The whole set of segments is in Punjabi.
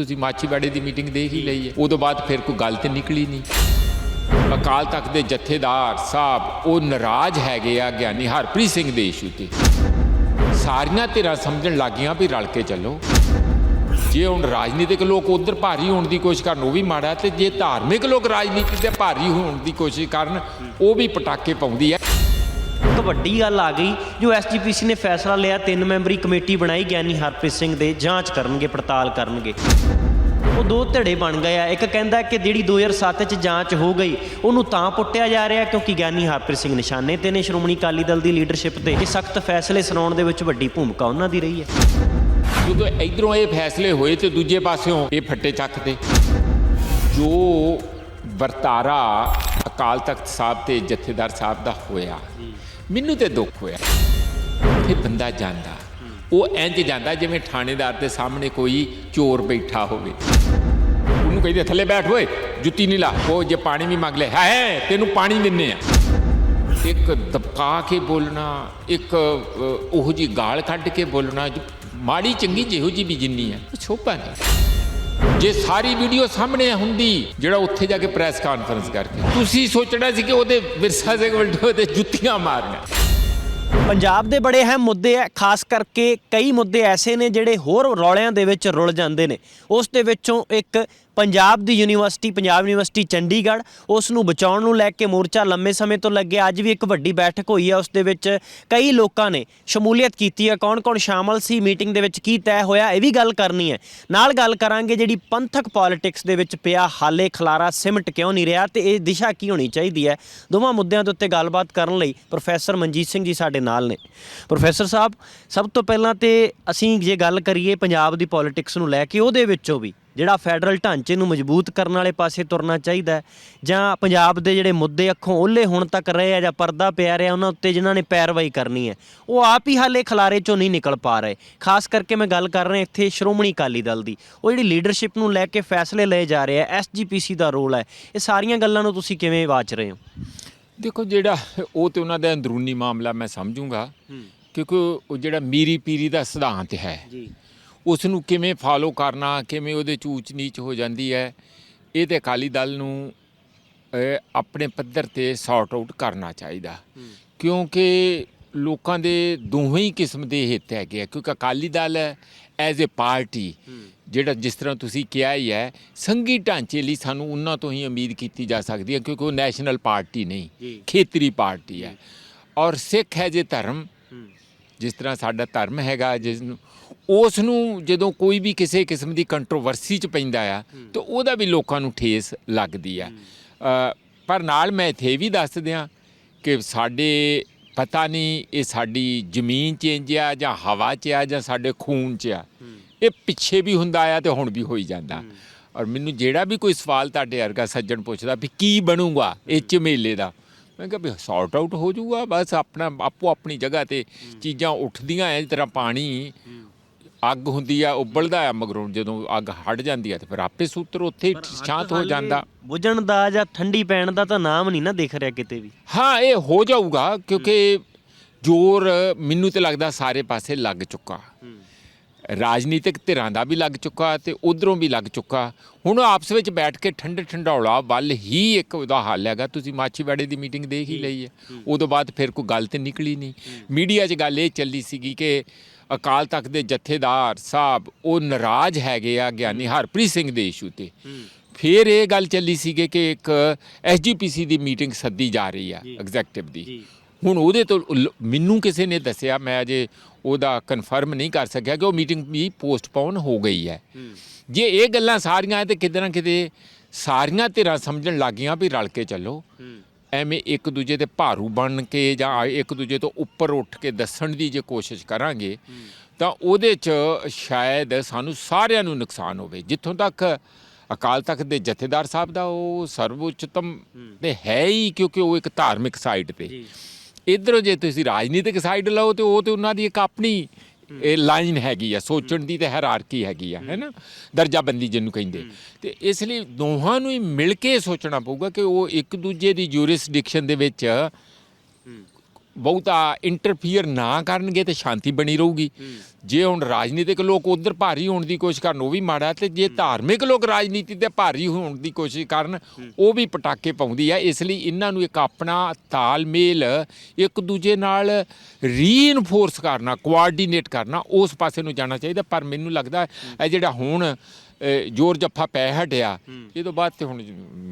ਤੁਸੀਂ ਮਾਛੀਵਾੜੇ ਦੀ ਮੀਟਿੰਗ ਦੇਖ ਹੀ ਲਈ ਹੈ। ਉਦੋਂ ਬਾਅਦ ਫਿਰ ਕੋਈ ਗੱਲ ਤੇ ਨਿਕਲੀ ਨਹੀਂ। ਅਕਾਲ ਤਖਤ ਦੇ ਜਥੇਦਾਰ ਸਾਹਿਬ, ਉਹ ਨਾਰਾਜ਼ ਹੈਗੇ ਆ ਗਿਆਨੀ ਹਰਪ੍ਰੀਤ ਸਿੰਘ ਦੇ ਇਸ਼ੂ ਤੇ। ਸਾਰੀਆਂ ਧਿਰਾਂ ਸਮਝਣ ਲੱਗੀਆਂ ਵੀ ਰਲ ਕੇ ਚੱਲੋ। ਜੇ ਹੁਣ ਰਾਜਨੀਤਿਕ ਲੋਕ ਉਧਰ ਭਾਰੀ ਹੋਣ ਦੀ ਕੋਸ਼ਿਸ਼ ਕਰਨ, ਉਹ ਵੀ ਮਾੜਾ, ਤੇ ਜੇ ਧਾਰਮਿਕ ਲੋਕ ਰਾਜਨੀਤੀ ਦੇ ਭਾਰੀ ਹੋਣ ਦੀ ਕੋਸ਼ਿਸ਼ ਕਰਨ, ਉਹ ਵੀ ਪਟਾਕੇ ਪਾਉਂਦੀ ਹੈ। ਵੱਡੀ ਗੱਲ ਆ ਗਈ, ਜੋ ਐਸਜੀਪੀਸੀ ਨੇ ਫੈਸਲਾ ਲਿਆ, ਤਿੰਨ ਮੈਂਬਰੀ ਕਮੇਟੀ ਬਣਾਈ, ਗਿਆਨੀ ਹਰਪ੍ਰੀਤ ਸਿੰਘ ਦੇ, ਜਾਂਚ ਕਰਨਗੇ, ਪੜਤਾਲ ਕਰਨਗੇ। ਉਹ ਦੋ ਧੜੇ ਬਣ ਗਏ ਆ। ਇੱਕ ਕਹਿੰਦਾ ਕਿ ਜਿਹੜੀ 2007 ਚ ਜਾਂਚ ਹੋ ਗਈ, ਉਹਨੂੰ ਤਾਂ ਪੁੱਟਿਆ ਜਾ ਰਿਹਾ, ਕਿਉਂਕਿ ਗਿਆਨੀ ਹਰਪ੍ਰੀਤ ਸਿੰਘ ਨਿਸ਼ਾਨੇ ਤੇ ਨੇ ਸ਼੍ਰੋਮਣੀ ਅਕਾਲੀ ਦਲ ਦੀ ਲੀਡਰਸ਼ਿਪ ਤੇ। ਇਹ ਸਖਤ ਫੈਸਲੇ ਸੁਣਾਉਣ ਦੇ ਵਿੱਚ ਵੱਡੀ ਭੂਮਿਕਾ ਉਹਨਾਂ ਦੀ ਰਹੀ ਹੈ। ਜਦੋਂ ਇਧਰੋਂ ਇਹ ਫੈਸਲੇ ਹੋਏ ਤੇ ਦੂਜੇ ਪਾਸਿਓਂ ਇਹ ਫੱਟੇ ਚੱਕਦੇ ਜੋ ਵਰਤਾਰਾ ਅਕਾਲ ਤਖਤ ਸਾਹਿਬ ਤੇ ਜਥੇਦਾਰ ਸਾਹਿਬ ਦਾ ਹੋਇਆ ਮੈਨੂੰ ਤੇ ਦੁੱਖ ਹੋਇਆ ਕਿ ਬੰਦਾ ਜਾਂਦਾ। ਉਹ ਇੰਜ ਜਾਂਦਾ ਜਿਵੇਂ ਥਾਣੇਦਾਰ ਦੇ ਸਾਹਮਣੇ ਕੋਈ ਚੋਰ ਬੈਠਾ ਹੋਵੇ। ਉਹਨੂੰ ਕਹਿੰਦੇ, ਥੱਲੇ ਬੈਠ ਓਏ, ਜੁੱਤੀ ਨਹੀਂ ਲਾ। ਉਹ ਜੇ ਪਾਣੀ ਵੀ ਮੰਗ ਲੈ। ਹੈ ਤੈਨੂੰ ਪਾਣੀ ਦਿੰਨੇ ਆ। ਇੱਕ ਦਬਕਾ ਕੇ ਬੋਲਣਾ, ਇੱਕ ਉਹੋ ਜੀ ਗਾਲ ਕੱਢ ਕੇ ਬੋਲਣਾ, ਮਾੜੀ ਚੰਗੀ ਜਿਹੋ ਜੀ ਵੀ ਜਿੰਨੀ ਹੈ ਉਹ ਸ਼ੋਭਾ ਨਹੀਂ। ਜੇ ਸਾਰੀ ਵੀਡੀਓ ਸਾਹਮਣੇ ਹੁੰਦੀ, ਜਿਹੜਾ ਉੱਥੇ ਜਾ ਕੇ ਪ੍ਰੈਸ ਕਾਨਫਰੰਸ ਕਰਕੇ। ਤੁਸੀਂ ਸੋਚਣਾ ਸੀ ਕਿ ਉਹਦੇ ਵਿਰਸਾ ਸਿੰਘ ਵੱਲੋਂ ਤੇ ਜੁੱਤੀਆਂ ਮਾਰਨਾ। ਪੰਜਾਬ ਦੇ ਬੜੇ ਅਹਿਮ ਮੁੱਦੇ ਆ ਖਾਸ ਕਰਕੇ ਕਈ ਮੁੱਦੇ ਐਸੇ ਨੇ ਜਿਹੜੇ ਹੋਰ ਰੌਲਿਆਂ ਦੇ ਵਿੱਚ ਰੁਲ ਜਾਂਦੇ ਨੇ। ਉਸ ਦੇ ਵਿੱਚੋਂ ਇੱਕ ਪੰਜਾਬ ਦੀ ਯੂਨੀਵਰਸਿਟੀ, ਪੰਜਾਬ ਯੂਨੀਵਰਸਿਟੀ ਚੰਡੀਗੜ੍ਹ, ਉਸ ਨੂੰ ਬਚਾਉਣ ਨੂੰ ਲੈ ਕੇ ਮੋਰਚਾ ਲੰਮੇ ਸਮੇਂ ਤੋਂ ਲੱਗਿਆ ਅੱਜ ਵੀ ਇੱਕ ਵੱਡੀ ਬੈਠਕ ਹੋਈ ਹੈ, ਉਸ ਦੇ ਵਿੱਚ ਕਈ ਲੋਕਾਂ ਨੇ ਸ਼ਮੂਲੀਅਤ ਕੀਤੀ ਹੈ, ਕੌਣ-ਕੌਣ ਸ਼ਾਮਲ ਸੀ, ਮੀਟਿੰਗ ਦੇ ਵਿੱਚ ਕੀ ਤੈਅ ਹੋਇਆ, ਇਹ ਵੀ ਗੱਲ ਕਰਨੀ ਹੈ। ਨਾਲ ਗੱਲ ਕਰਾਂਗੇ ਜਿਹੜੀ ਪੰਥਕ ਪੋਲਿਟਿਕਸ ਦੇ ਵਿੱਚ ਪਿਆ, ਹਾਲੇ ਖਲਾਰਾ ਸਿਮਟ ਕਿਉਂ ਨਹੀਂ ਰਿਹਾ ਤੇ ਇਹ ਦਿਸ਼ਾ ਕੀ ਹੋਣੀ ਚਾਹੀਦੀ ਹੈ? ਦੋਵਾਂ ਮੁੱਦਿਆਂ ਦੇ ਉੱਤੇ ਗੱਲਬਾਤ ਕਰਨ ਲਈ ਪ੍ਰੋਫੈਸਰ ਮਨਜੀਤ ਸਿੰਘ ਜੀ ਸਾਡੇ ਨਾਲ ਨੇ। ਪ੍ਰੋਫੈਸਰ ਸਾਹਿਬ, ਸਭ ਤੋਂ ਪਹਿਲਾਂ ਤੇ ਅਸੀਂ ਜੇ ਗੱਲ ਕਰੀਏ ਪੰਜਾਬ ਦੀ ਪੋਲਿਟਿਕਸ ਨੂੰ ਲੈ ਕੇ, ਉਹਦੇ ਵਿੱਚੋਂ ਵੀ ਜਿਹੜਾ ਫੈਡਰਲ ਢਾਂਚੇ ਨੂੰ ਮਜ਼ਬੂਤ ਕਰਨ ਵਾਲੇ ਪਾਸੇ ਤੁਰਨਾ ਚਾਹੀਦਾ ਹੈ। ਜਾਂ ਪੰਜਾਬ ਦੇ ਜਿਹੜੇ ਮੁੱਦੇ ਅੱਖੋਂ ਓਲੇ ਹੁਣ ਤੱਕ ਰਹੇ ਆ ਜਾਂ ਪਰਦਾ ਪਿਆ ਰਿਹਾ ਉਹਨਾਂ ਉੱਤੇ ਜਿਨ੍ਹਾਂ ਨੇ ਪੈਰਵਾਈ ਕਰਨੀ ਹੈ ਉਹ ਆਪ ਹੀ ਹਾਲੇ ਖਲਾਰੇ ਚੋਂ ਨਹੀਂ ਨਿਕਲ ਪਾ ਰਹੇ। ਖਾਸ ਕਰਕੇ ਮੈਂ ਗੱਲ ਕਰ ਰਿਹਾ ਇੱਥੇ ਸ਼੍ਰੋਮਣੀ ਅਕਾਲੀ ਦਲ ਦੀ। ਉਹ ਜਿਹੜੀ ਲੀਡਰਸ਼ਿਪ ਨੂੰ ਲੈ ਕੇ ਫੈਸਲੇ ਲਏ ਜਾ ਰਹੇ ਆ ਐਸਜੀਪੀਸੀ ਦਾ ਰੋਲ ਹੈ। ਇਹ ਸਾਰੀਆਂ ਗੱਲਾਂ ਨੂੰ ਤੁਸੀਂ ਕਿਵੇਂ ਵਾਚ ਰਹੇ ਹੋ? ਦੇਖੋ ਜਿਹੜਾ ਉਹ ਤੇ ਉਹਨਾਂ ਦਾ ਅੰਦਰੂਨੀ ਮਾਮਲਾ ਮੈਂ ਸਮਝੂੰਗਾ ਕਿਉਂਕਿ ਉਹ ਜਿਹੜਾ ਮੀਰੀ ਪੀਰੀ ਦਾ ਸਿਧਾਂਤ ਹੈ ਜੀ। ਉਸ ਨੂੰ ਕਿਵੇਂ ਫਾਲੋ ਕਰਨਾ ਕਿਵੇਂ ਉਹਦੇ ਚੂਚ ਨੀਚ ਹੋ ਜਾਂਦੀ ਹੈ ਇਹ ਤੇ ਅਕਾਲੀ ਦਲ ਨੂੰ ਆਪਣੇ ਪੱਧਰ ਤੇ ਸੌਰਟ ਆਊਟ ਕਰਨਾ ਚਾਹੀਦਾ। ਕਿਉਂਕਿ ਲੋਕਾਂ ਦੇ ਦੋਵੇਂ ਹੀ ਕਿਸਮ ਦੇ ਹਿੱਤ ਹੈਗੇ ਕਿਉਂਕਿ Akali Dal as a party ਜਿਹੜਾ ਜਿਸ ਤਰ੍ਹਾਂ ਤੁਸੀਂ ਕਿਹਾ ਹੀ ਹੈ ਸੰਘੀ ਢਾਂਚੇ ਲਈ ਸਾਨੂੰ ਉਹਨਾਂ ਤੋਂ ਹੀ ਉਮੀਦ ਕੀਤੀ ਜਾ ਸਕਦੀ ਹੈ ਕਿਉਂਕਿ ਉਹ ਨੈਸ਼ਨਲ ਪਾਰਟੀ ਨਹੀਂ। ਖੇਤਰੀ ਪਾਰਟੀ ਹੈ। ਔਰ ਸਿੱਖ ਹੈ ਜੇ ਧਰਮ ਜਿਸ ਤਰ੍ਹਾਂ ਸਾਡਾ ਧਰਮ ਹੈਗਾ ਜਿਸ ਨੂੰ ਉਸ ਨੂੰ ਜਦੋਂ ਕੋਈ ਵੀ ਕਿਸੇ ਕਿਸਮ ਦੀ ਕੰਟਰੋਵਰਸੀ ਚ ਪੈਂਦਾ ਆ ਤਾਂ ਉਹਦਾ ਵੀ ਲੋਕਾਂ ਨੂੰ ਠੇਸ ਲੱਗਦੀ ਆ। ਪਰ ਨਾਲ ਮੈਂ ਇੱਥੇ ਵੀ ਦੱਸ ਦਿਆਂ ਕਿ ਸਾਡੇ ਪਤਾ ਨਹੀਂ ਇਹ ਸਾਡੀ ਜ਼ਮੀਨ ਚੇਂਜ ਆ ਜਾਂ ਹਵਾ 'ਚ ਆ ਜਾਂ ਸਾਡੇ ਖੂਨ 'ਚ ਆ। ਇਹ ਪਿੱਛੇ ਵੀ ਹੁੰਦਾ ਆ ਤੇ ਹੁਣ ਵੀ ਹੋਈ ਜਾਂਦਾ। ਔਰ ਮੈਨੂੰ ਜਿਹੜਾ ਵੀ ਕੋਈ ਸਵਾਲ ਤੁਹਾਡੇ ਵਰਗਾ ਸੱਜਣ ਪੁੱਛਦਾ ਵੀ ਕੀ ਬਣੂਗਾ ਇਹ ਝਮੇਲੇ ਦਾ ਮੈਂ ਕਿਹਾ ਵੀ ਸੌਰਟ ਆਊਟ ਹੋ ਜਾਊਗਾ ਬਸ ਆਪਣਾ ਆਪੋ ਆਪਣੀ ਜਗ੍ਹਾ ਤੇ ਚੀਜ਼ਾਂ ਉੱਠਦੀਆਂ ਐ ਜਿਸ ਤਰ੍ਹਾਂ ਪਾਣੀ ਅੱਗ ਹੁੰਦੀ ਆ ਉਬਲਦਾ ਆ ਮਗਰੋਂ ਜਦੋਂ ਅੱਗ ਹਟ ਜਾਂਦੀ ਆ ਤੇ ਫਿਰ ਆਪੇ ਸੂਤਰ ਉੱਥੇ ਹੀ ਸ਼ਾਂਤ ਹੋ ਜਾਂਦਾ। ਬੁਝਣ ਦਾ ਜਾਂ ਠੰਡੀ ਪੈਣ ਦਾ ਤਾਂ ਨਾਮ ਨਹੀਂ ਨਾ ਦਿਖ ਰਿਹਾ ਕਿਤੇ ਵੀ। ਹਾਂ ਇਹ ਹੋ ਜਾਊਗਾ ਕਿਉਂਕਿ ਜ਼ੋਰ ਮੈਨੂੰ ਤੇ ਲੱਗਦਾ ਸਾਰੇ ਪਾਸੇ ਲੱਗ ਚੁੱਕਾ। ਰਾਜਨੀਤਿਕ ਧਿਰਾਂ ਦਾ ਵੀ ਲੱਗ ਚੁੱਕਾ ਤੇ ਉਧਰੋਂ ਵੀ ਲੱਗ ਚੁੱਕਾ। ਹੁਣ ਆਪਸ ਵਿੱਚ ਬੈਠ ਕੇ ਠੰਡੇ ਠੰਡੌਲਾ ਵੱਲ ਹੀ ਇੱਕ ਉਹਦਾ ਹੱਲ ਹੈਗਾ। ਤੁਸੀਂ ਮਾਛੀਵਾੜੇ ਦੀ ਮੀਟਿੰਗ ਦੇਖ ਹੀ ਲਈ ਹੈ। ਉਦੋਂ ਬਾਅਦ ਫਿਰ ਕੋਈ ਗੱਲ ਤੇ ਨਿਕਲੀ ਨਹੀਂ। ਮੀਡੀਆ 'ਚ ਗੱਲ ਇਹ ਚੱਲੀ ਸੀਗੀ ਕਿ ਅਕਾਲ ਤਖਤ ਦੇ ਜਥੇਦਾਰ ਸਾਹਿਬ ਉਹ ਨਾਰਾਜ਼ ਹੈਗੇ ਆ ਗਿਆਨੀ ਹਰਪ੍ਰੀਤ ਸਿੰਘ ਦੇ ਇਸ਼ੂ ਤੇ। ਫਿਰ ਇਹ ਗੱਲ ਚੱਲੀ ਸੀਗੀ ਕਿ ਇੱਕ ਐਸਜੀਪੀਸੀ ਦੀ ਮੀਟਿੰਗ ਸੱਦੀ ਜਾ ਰਹੀ ਆ ਐਗਜ਼ੈਕਟਿਵ ਦੀ। ਹੁਣ ਉਹਦੇ ਤੋਂ ਮੈਨੂੰ ਕਿਸੇ ਨੇ ਦੱਸਿਆ ਮੈਂ ਅਜੇ ਉਹਦਾ ਕਨਫਰਮ ਨਹੀਂ ਕਰ ਸਕਿਆ ਕਿ ਉਹ ਮੀਟਿੰਗ ਵੀ ਪੋਸਟਪੋਨ ਹੋ ਗਈ ਹੈ। ਜੇ ਇਹ ਗੱਲਾਂ ਸਾਰੀਆਂ ਤੇ ਕਿਤੇ ਨਾ ਕਿਤੇ ਸਾਰੀਆਂ ਧਿਰਾਂ ਸਮਝਣ ਲੱਗੀਆਂ ਵੀ ਰਲ ਕੇ ਚੱਲੋ। ਐਵੇਂ ਇੱਕ ਦੂਜੇ ਤੇ ਭਾਰੂ ਬਣ ਕੇ ਜਾਂ ਇੱਕ ਦੂਜੇ ਤੋਂ ਉੱਪਰ ਉੱਠ ਕੇ ਦੱਸਣ ਦੀ ਜੇ ਕੋਸ਼ਿਸ਼ ਕਰਾਂਗੇ ਤਾਂ ਉਹਦੇ 'ਚ ਸ਼ਾਇਦ ਸਾਨੂੰ ਸਾਰਿਆਂ ਨੂੰ ਨੁਕਸਾਨ ਹੋਵੇ। ਜਿੱਥੋਂ ਤੱਕ ਅਕਾਲ ਤਖਤ ਦੇ ਜਥੇਦਾਰ ਸਾਹਿਬ ਦਾ ਉਹ ਸਰਵਉੱਚਤਮ ਤੇ ਹੈ ਹੀ ਕਿਉਂਕਿ ਉਹ ਇੱਕ ਧਾਰਮਿਕ ਸਾਈਟ ਤੇ। ਇਧਰੋਂ ਜੇ ਤੁਸੀਂ ਰਾਜਨੀਤਿਕ ਸਾਈਡ ਲਓ ਤੇ ਉਹ ਤੇ ਉਹਨਾਂ ਦੀ ਇੱਕ ਆਪਣੀ ਇਹ ਲਾਈਨ ਹੈਗੀ ਆ, ਸੋਚਣ ਦੀ ਤੇ ਹਾਇਰਾਰਕੀ ਹੈਗੀ ਆ ਹੈਨਾ ਦਰਜਾਬੰਦੀ ਜਿਹਨੂੰ ਕਹਿੰਦੇ। ਤੇ ਇਸ ਲਈ ਦੋਹਾਂ ਨੂੰ ਹੀ ਮਿਲ ਕੇ ਸੋਚਣਾ ਪਊਗਾ ਕਿ ਉਹ ਇੱਕ ਦੂਜੇ ਦੀ ਜੂਰਿਸਡਿਕਸ਼ਨ ਦੇ ਵਿੱਚ ਬਹੁਤਾ ਇੰਟਰਫੀਅਰ ਨਾ ਕਰਨਗੇ ਤੇ ਸ਼ਾਂਤੀ ਬਣੀ ਰਹੂਗੀ। ਜੇ ਹੁਣ ਰਾਜਨੀਤਿਕ ਲੋਕ ਉਧਰ ਭਾਰੀ ਹੋਣ ਦੀ ਕੋਸ਼ਿਸ਼ ਕਰਨ ਉਹ ਵੀ ਮਾੜਾ ਤੇ ਜੇ ਧਾਰਮਿਕ ਲੋਕ ਰਾਜਨੀਤੀ ਤੇ ਭਾਰੀ ਹੋਣ ਦੀ ਕੋਸ਼ਿਸ਼ ਕਰਨ ਉਹ ਵੀ ਪਟਾਕੇ ਪਾਉਂਦੀ ਆ ਇਸ ਲਈ ਇਹਨਾਂ ਨੂੰ ਇੱਕ ਆਪਣਾ ਤਾਲਮੇਲ ਇੱਕ ਦੂਜੇ ਨਾਲ ਰੀਇਨਫੋਰਸ ਕਰਨਾ ਕੋਆਰਡੀਨੇਟ ਕਰਨਾ ਉਸ ਪਾਸੇ ਨੂੰ ਜਾਣਾ ਚਾਹੀਦਾ। ਪਰ ਮੈਨੂੰ ਲੱਗਦਾ ਇਹ ਜਿਹੜਾ ਹੁਣ ਜ਼ੋਰ ਜੱਫਾ ਪੈ ਹਟਿਆ। ਇਹ ਤੋਂ ਬਾਅਦ ਤੇ ਹੁਣ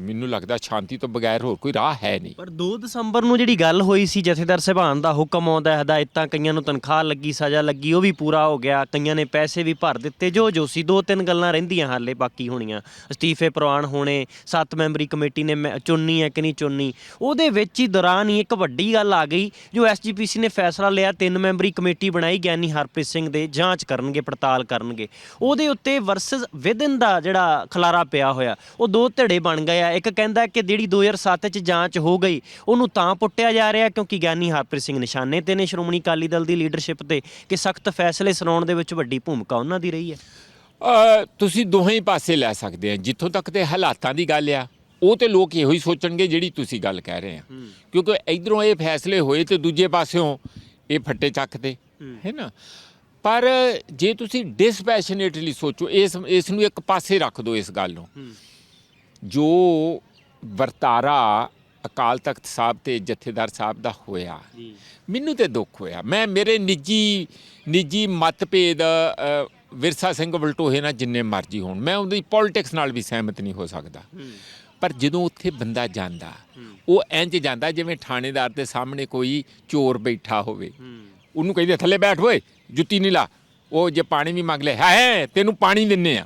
ਮੈਨੂੰ ਲੱਗਦਾ ਸ਼ਾਂਤੀ ਤੋਂ ਬਗੈਰ ਹੋਰ ਕੋਈ ਰਾਹ ਹੈ ਨਹੀਂ। ਪਰ 2 ਦਸੰਬਰ ਨੂੰ ਜਿਹੜੀ ਗੱਲ ਹੋਈ ਸੀ ਜਥੇਦਾਰ ਸਭਾਨ ਦਾ ਹੁਕਮ ਆਉਂਦਾ ਹੈ ਹਦਾਇਤਾਂ ਕਈਆਂ ਨੂੰ ਤਨਖਾਹ ਲੱਗੀ ਸਜ਼ਾ ਲੱਗੀ ਉਹ ਵੀ ਪੂਰਾ ਹੋ ਗਿਆ। ਕਈਆਂ ਨੇ ਪੈਸੇ ਵੀ ਭਰ ਦਿੱਤੇ ਜੋ ਜੋ ਸੀ ਦੋ ਤਿੰਨ ਗੱਲਾਂ ਰਹਿੰਦੀਆਂ ਹਾਲੇ ਬਾਕੀ ਹੋਣੀਆਂ। ਅਸਤੀਫੇ ਪ੍ਰਵਾਨ ਹੋਣੇ ਸੱਤ ਮੈਂਬਰੀ ਕਮੇਟੀ ਨੇ ਚੁਣਨੀ ਹੈ ਕਿ ਨਹੀਂ ਚੁਣਨੀ। ਉਹਦੇ ਵਿੱਚ ਹੀ ਦੌਰਾਨ ਹੀ ਇੱਕ ਵੱਡੀ ਗੱਲ ਆ ਗਈ ਜੋ ਐਸਜੀਪੀਸੀ ਨੇ ਫੈਸਲਾ ਲਿਆ ਤਿੰਨ ਮੈਂਬਰੀ ਕਮੇਟੀ ਬਣਾਈ ਗਿਆਨੀ ਹਰਪ੍ਰੀਤ ਸਿੰਘ ਦੇ ਜਾਂਚ ਕਰਨਗੇ ਪੜਤਾਲ ਕਰਨਗੇ। ਉਹਦੇ ਉੱਤੇ ਵਰਸਸ ਵਿਦਨ ਦਾ ਜਿਹੜਾ ਖਲਾਰਾ ਪਿਆ ਹੋਇਆ ਉਹ ਦੋ ਧੜੇ ਬਣ ਗਏ ਆ। ਇੱਕ ਕਹਿੰਦਾ ਕਿ ਜਿਹੜੀ 2007 ਚ ਜਾਂਚ ਹੋ ਗਈ ਉਹਨੂੰ ਤਾਂ ਪੁੱਟਿਆ ਜਾ ਰਿਹਾ ਕਿਉਂਕਿ ਗਿਆਨੀ ਹਰਪ੍ਰੀਤ ਸਿੰਘ ਨਿਸ਼ਾਨੇ ਤੇ ਨੇ ਸ਼੍ਰੋਮਣੀ ਅਕਾਲੀ ਦਲ ਦੀ ਲੀਡਰਸ਼ਿਪ ਤੇ ਕਿ ਸਖਤ ਫੈਸਲੇ ਸੁਣਾਉਣ ਦੇ ਵਿੱਚ ਵੱਡੀ ਭੂਮਿਕਾ ਉਹਨਾਂ ਦੀ ਰਹੀ ਹੈ। ਤੁਸੀਂ ਦੋਵੇਂ ਹੀ ਪਾਸੇ ਲੈ ਸਕਦੇ ਆ। ਜਿੱਥੋਂ ਤੱਕ ਤੇ ਹਾਲਾਤਾਂ ਦੀ ਗੱਲ ਆ ਉਹ ਤੇ ਲੋਕ ਇਹੋ ਹੀ ਸੋਚਣਗੇ ਜਿਹੜੀ ਤੁਸੀਂ ਗੱਲ ਕਹਿ ਰਹੇ ਆ। ਕਿਉਂਕਿ ਇਧਰੋਂ ਇਹ ਫੈਸਲੇ ਹੋਏ ਤੇ ਦੂਜੇ ਪਾਸਿਓਂ ਇਹ ਫੱਟੇ ਚੱਕਦੇ ਹੈ ਨਾ? ਪਰ ਜੇ ਤੁਸੀਂ ਡਿਸਪੈਸ਼ਨੇਟਲੀ ਸੋਚੋ ਇਸ ਇਸ ਨੂੰ ਇੱਕ ਪਾਸੇ ਰੱਖ ਦਿਓ ਇਸ ਗੱਲ ਨੂੰ। ਜੋ ਵਰਤਾਰਾ ਅਕਾਲ ਤਖਤ ਸਾਹਿਬ ਤੇ ਜਥੇਦਾਰ ਸਾਹਿਬ ਦਾ ਹੋਇਆ ਮੈਨੂੰ ਤੇ ਦੁੱਖ ਹੋਇਆ। ਮੈਂ ਮੇਰੇ ਨਿੱਜੀ ਨਿੱਜੀ ਮਤਭੇਦ ਵਿਰਸਾ ਸਿੰਘ ਵਲਟੋਹੇ ਨਾਲ ਜਿੰਨੇ ਮਰਜ਼ੀ ਹੋਣ ਮੈਂ ਉਹਦੀ ਪੋਲਿਟਿਕਸ ਨਾਲ ਵੀ ਸਹਿਮਤ ਨਹੀਂ ਹੋ ਸਕਦਾ। ਪਰ ਜਦੋਂ ਉੱਥੇ ਬੰਦਾ ਜਾਂਦਾ ਉਹ ਇੰਜ ਜਾਂਦਾ ਜਿਵੇਂ ਥਾਣੇਦਾਰ ਦੇ ਸਾਹਮਣੇ ਕੋਈ ਚੋਰ ਬੈਠਾ ਹੋਵੇ। ਉਹਨੂੰ ਕਹਿੰਦੇ ਥੱਲੇ ਬੈਠ ਓਏ ਜੁੱਤੀ ਨਹੀਂ ਲਾ। ਉਹ ਜੇ ਪਾਣੀ ਵੀ ਮੰਗ ਲੈ ਹੈ ਤੈਨੂੰ ਪਾਣੀ ਦਿੰਨੇ ਆ।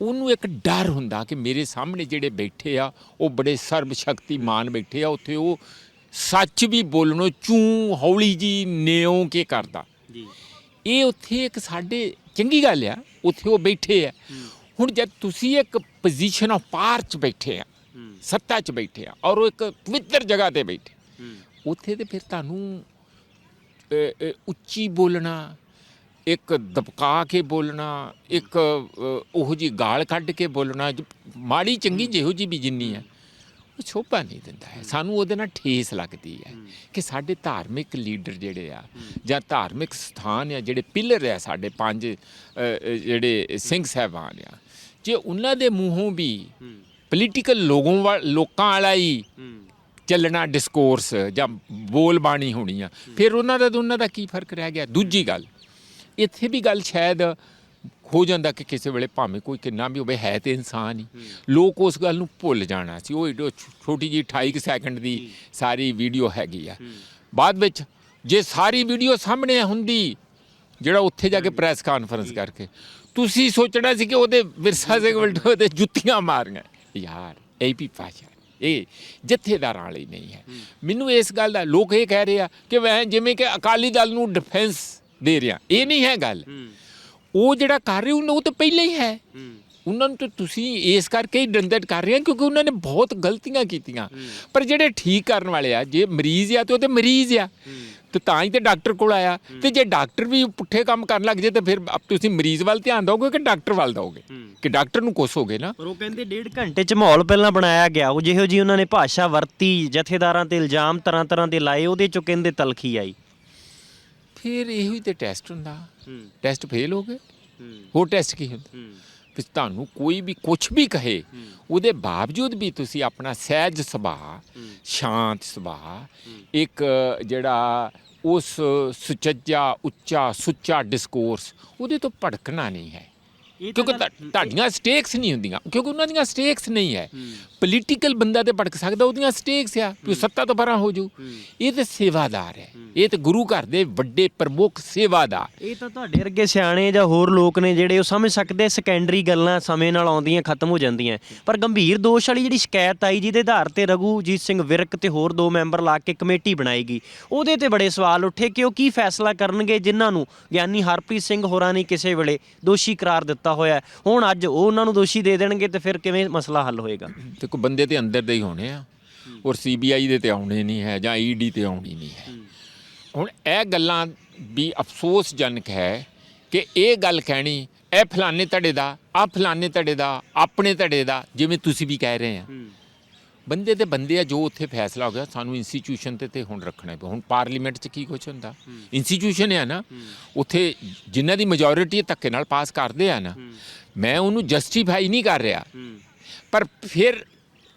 ਉਹਨੂੰ ਇੱਕ ਡਰ ਹੁੰਦਾ ਕਿ ਮੇਰੇ ਸਾਹਮਣੇ ਜਿਹੜੇ ਬੈਠੇ ਆ ਉਹ ਬੜੇ ਸਰਬ ਸ਼ਕਤੀਮਾਨ ਬੈਠੇ ਆ ਉੱਥੇ ਉਹ ਸੱਚ ਵੀ ਬੋਲਣੋਂ ਚੂੰ ਹੌਲੀ ਜੀ ਨਿਉ ਕੇ ਕਰਦਾ। ਜੀ। ਇਹ ਉੱਥੇ ਇੱਕ ਸਾਡੇ ਚੰਗੀ ਗੱਲ ਆ ਉੱਥੇ ਉਹ ਬੈਠੇ ਆ। ਹੁਣ ਜਦ ਤੁਸੀਂ ਇੱਕ ਪੋਜੀਸ਼ਨ ਆਫ ਪਾਵਰ 'ਚ ਬੈਠੇ ਆ ਸੱਤਾ 'ਚ ਬੈਠੇ ਆ ਔਰ ਉਹ ਇੱਕ ਪਵਿੱਤਰ ਜਗ੍ਹਾ ਤੇ ਬੈਠੇ ਉੱਥੇ ਤੇ ਫਿਰ ਤੁਹਾਨੂੰ ਉੱਚੀ ਬੋਲਣਾ ਇੱਕ ਦਬਕਾ ਕੇ ਬੋਲਣਾ ਇੱਕ ਉਹੋ ਜੀ ਗਾਲ ਕੱਢ ਕੇ ਬੋਲਣਾ ਮਾੜੀ ਚੰਗੀ ਜਿਹੋ ਜੀ ਵੀ ਜਿੰਨੀ ਹੈ ਉਹ ਸ਼ੋਭਾ ਨਹੀਂ ਦਿੰਦਾ ਹੈ। ਸਾਨੂੰ ਉਹਦੇ ਨਾਲ ਠੇਸ ਲੱਗਦੀ ਹੈ ਕਿ ਸਾਡੇ ਧਾਰਮਿਕ ਲੀਡਰ ਜਿਹੜੇ ਆ ਜਾਂ ਧਾਰਮਿਕ ਸਥਾਨ ਆ ਜਿਹੜੇ ਪਿਲਰ ਆ ਸਾਡੇ ਪੰਜ ਜਿਹੜੇ ਸਿੰਘ ਸਾਹਿਬਾਨ ਆ ਜੇ ਉਹਨਾਂ ਦੇ ਮੂੰਹੋਂ ਵੀ ਪੋਲੀਟੀਕਲ ਲੋਗੋਂ ਲੋਕਾਂ ਵਾਲਾ ਹੀ। ਚੱਲਣਾ ਡਿਸਕੋਰਸ ਜਾਂ ਬੋਲ ਬਾਣੀ ਹੋਣੀ ਆ। ਫਿਰ ਉਹਨਾਂ ਦਾ ਉਹਨਾਂ ਦਾ ਕੀ ਫ਼ਰਕ ਰਹਿ ਗਿਆ? ਦੂਜੀ ਗੱਲ ਇੱਥੇ ਵੀ ਗੱਲ ਸ਼ਾਇਦ ਹੋ ਜਾਂਦਾ ਕਿ ਕਿਸੇ ਵੇਲੇ ਭਾਵੇਂ ਕੋਈ ਕਿੰਨਾ ਵੀ ਹੋਵੇ ਹੈ ਤੇ ਇਨਸਾਨ ਹੀ। ਲੋਕ ਉਸ ਗੱਲ ਨੂੰ ਭੁੱਲ ਜਾਣਾ ਸੀ। ਉਹ ਏਡੋ ਛੋਟੀ ਜੀ 28 ਕੁ ਸੈਕਿੰਡ ਦੀ ਸਾਰੀ ਵੀਡੀਓ ਹੈਗੀ ਆ। ਬਾਅਦ ਵਿੱਚ ਜੇ ਸਾਰੀ ਵੀਡੀਓ ਸਾਹਮਣੇ ਹੁੰਦੀ ਜਿਹੜਾ ਉੱਥੇ ਜਾ ਕੇ ਪ੍ਰੈਸ ਕਾਨਫਰੰਸ ਕਰਕੇ ਤੁਸੀਂ ਸੋਚਣਾ ਸੀ ਕਿ ਉਹਦੇ ਵਿਰਸਾ ਸਿੰਘ ਵਲਟੋ ਤੇ ਜੁੱਤੀਆਂ ਮਾਰੀਆਂ। ਯਾਰ ਏਪੀ ਪਾਸ਼ਾ ਇਹ ਜਥੇਦਾਰਾਂ ਵਾਲੀ ਨਹੀਂ ਹੈ। ਮੈਨੂੰ ਇਸ ਗੱਲ ਦਾ ਲੋਕ ਇਹ ਕਹਿ ਰਹੇ ਆ ਕਿ ਮੈਂ ਜਿਵੇਂ ਕਿ ਅਕਾਲੀ ਦਲ ਨੂੰ ਡਿਫੈਂਸ ਦੇ ਰਿਹਾ ਇਹ ਨਹੀਂ ਹੈ ਗੱਲ। ਉਹ ਜਿਹੜਾ ਕਰ ਰਹੇ ਉਹਨਾਂ ਉਹ ਤਾਂ ਪਹਿਲਾਂ ਹੀ ਹੈ। ਉਹਨਾਂ ਨੂੰ ਤਾਂ ਤੁਸੀਂ ਇਸ ਕਰਕੇ ਹੀ ਦੰਡਿਤ ਕਰ ਰਹੇ ਹੋ ਕਿਉਂਕਿ ਉਹਨਾਂ ਨੇ ਬਹੁਤ ਗਲਤੀਆਂ ਕੀਤੀਆਂ। ਪਰ ਜਿਹੜੇ ਠੀਕ ਕਰਨ ਵਾਲੇ ਆ ਜੇ ਮਰੀਜ਼ ਆ ਤੇ ਉਹ ਤੇ ਮਰੀਜ਼ ਆ। ਤੇ ਤਾਂ ਹੀ ਤੇ ਡਾਕਟਰ ਕੋਲ ਆਇਆ। ਤੇ ਜੇ ਡਾਕਟਰ ਵੀ ਪੁੱਠੇ ਕੰਮ ਕਰਨ ਲੱਗ ਜੇ ਤਾਂ ਫਿਰ ਤੁਸੀਂ ਮਰੀਜ਼ ਵੱਲ ਧਿਆਨ ਦਿਓਗੇ ਕਿ ਡਾਕਟਰ ਵੱਲ ਦਿਓਗੇ? ਕਿ ਡਾਕਟਰ ਨੂੰ ਕੋਸੋਗੇ ਨਾ। ਪਰ ਉਹ ਕਹਿੰਦੇ ਡੇਢ ਘੰਟੇ ਚ ਮਾਹੌਲ ਪਹਿਲਾਂ ਬਣਾਇਆ ਗਿਆ। ਉਹ ਜਿਹੋ ਜੀ ਉਹਨਾਂ ਨੇ ਭਾਸ਼ਾ ਵਰਤੀ ਜਥੇਦਾਰਾਂ ਤੇ ਇਲਜ਼ਾਮ ਤਰ੍ਹਾਂ ਤਰ੍ਹਾਂ ਦੇ ਲਾਏ ਉਹਦੇ ਚੋਂ ਕਹਿੰਦੇ ਤਲਖੀ ਆਈ। ਫਿਰ ਇਹੋ ਹੀ ਤੇ ਟੈਸਟ ਹੁੰਦਾ। ਟੈਸਟ ਫੇਲ ਹੋ ਗਏ। ਹੋਰ ਟੈਸਟ ਕੀ ਹੁੰਦਾ? ਵੀ ਤੁਹਾਨੂੰ ਕੋਈ ਵੀ ਕੁਝ ਵੀ ਕਹੇ ਉਹਦੇ ਬਾਵਜੂਦ ਵੀ ਤੁਸੀਂ ਆਪਣਾ ਸਹਿਜ ਸੁਭਾਅ ਸ਼ਾਂਤ ਸੁਭਾਅ ਇੱਕ ਜਿਹੜਾ ਉਸ ਸੁਚੱਜਾ ਉੱਚਾ ਸੁੱਚਾ ਡਿਸਕੋਰਸ ਉਹਦੇ ਤੋਂ ਭੜਕਣਾ ਨਹੀਂ ਹੈ। ਕਿਉਂਕਿ ਤੁਹਾਡੀਆਂ ਸਟੇਕਸ ਨਹੀਂ ਹੁੰਦੀਆਂ। ਕਿਉਂਕਿ ਉਹਨਾਂ ਦੀਆਂ ਸਟੇਕਸ ਨਹੀਂ ਹੈ। ਪੋਲੀਟੀਕਲ ਬੰਦਾ ਤੇ ਭੜਕ ਸਕਦਾ ਉਹਦੀਆਂ ਸਟੇਕਸ ਆ ਕਿ ਸੱਤਾ ਤੋਂ ਪਰਾਂ ਹੋ ਜੂ। ਇਹ ਤੇ ਸੇਵਾਦਾਰ ਹੈ। ਇਹ ਤੇ ਗੁਰੂ ਘਰ ਦੇ ਵੱਡੇ ਪ੍ਰਮੁੱਖ ਸੇਵਾਦਾਰ। ਇਹ ਤਾਂ ਤੁਹਾਡੇ ਵਰਗੇ ਸਿਆਣੇ ਜਾਂ ਹੋਰ ਲੋਕ ਨੇ ਜਿਹੜੇ ਉਹ ਸਮਝ ਸਕਦੇ ਸੈਕੰਡਰੀ ਗੱਲਾਂ ਸਮੇਂ ਨਾਲ ਆਉਂਦੀਆਂ ਖਤਮ ਹੋ ਜਾਂਦੀਆਂ ਪਰ ਗੰਭੀਰ ਦੋਸ਼ ਵਾਲੀ ਜਿਹੜੀ ਸ਼ਿਕਾਇਤ ਆਈ ਜਿਹਦੇ ਆਧਾਰ ਤੇ ਰਘੂਜੀਤ ਸਿੰਘ ਵਿਰਕ ਤੇ ਹੋਰ ਦੋ ਮੈਂਬਰ ਲਾ ਕੇ ਕਮੇਟੀ ਬਣਾਈ ਗਈ ਉਹਦੇ ਤੇ ਬੜੇ ਸਵਾਲ ਉੱਠੇ ਕਿ ਉਹ ਕੀ ਫੈਸਲਾ ਕਰਨਗੇ ਜਿਨ੍ਹਾਂ ਨੂੰ ਗਿਆਨੀ ਹਰਪ੍ਰੀਤ ਸਿੰਘ ਹੋਰਾਂ ਨੇ ਕਿਸੇ ਵੇਲੇ ਦੋਸ਼ੀ ਕਰਾਰ ਦਿੱਤਾ। ਹੋਇਆ ਹੁਣ ਅੱਜ ਉਹ ਉਹਨਾਂ ਨੂੰ ਦੋਸ਼ੀ ਦੇ ਦੇਣਗੇ ਤੇ ਫਿਰ ਕਿਵੇਂ ਮਸਲਾ ਹੱਲ ਹੋਏਗਾ? ਤੇ ਕੋ ਬੰਦੇ ਤੇ ਅੰਦਰ ਦੇ ਹੀ ਹੋਣੇ ਆ। ਔਰ ਸੀਬੀਆਈ ਦੇ ਤੇ ਆਉਣੇ ਨਹੀਂ ਹੈ ਜਾਂ ਈਡੀ ਤੇ ਆਉਣੀ ਨਹੀਂ ਹੈ। ਹੁਣ ਇਹ ਗੱਲਾਂ ਵੀ ਅਫਸੋਸਜਨਕ ਹੈ ਕਿ ਇਹ ਗੱਲ ਕਹਿਣੀ, ਇਹ ਫਲਾਣੇ ਧੜੇ ਦਾ ਆ ਫਲਾਣੇ ਧੜੇ ਦਾ, ਆਪਣੇ ਧੜੇ ਦਾ, ਜਿਵੇਂ ਤੁਸੀਂ ਵੀ ਕਹਿ ਰਹੇ ਆ। ਬੰਦੇ ਤੇ ਬੰਦੇ ਆ ਜੋ ਉੱਥੇ ਫੈਸਲਾ ਹੋ ਗਿਆ ਸਾਨੂੰ ਇੰਸਟੀਚਿਊਸ਼ਨ ਤੇ ਤੇ ਹੁਣ ਰੱਖਣਾ ਪਿਆ ਹੁਣ ਪਾਰਲੀਮੈਂਟ 'ਚ ਕੀ ਕੁਝ ਹੁੰਦਾ? ਇੰਸਟੀਚਿਊਸ਼ਨ ਹੈ ਨਾ ਉੱਥੇ ਜਿਨ੍ਹਾਂ ਦੀ ਮੈਜੋਰਿਟੀ ਧੱਕੇ ਨਾਲ ਪਾਸ ਕਰਦੇ ਆ ਨਾ ਮੈਂ ਉਹਨੂੰ ਜਸਟੀਫਾਈ ਨਹੀਂ ਕਰ ਰਿਹਾ। ਪਰ ਫਿਰ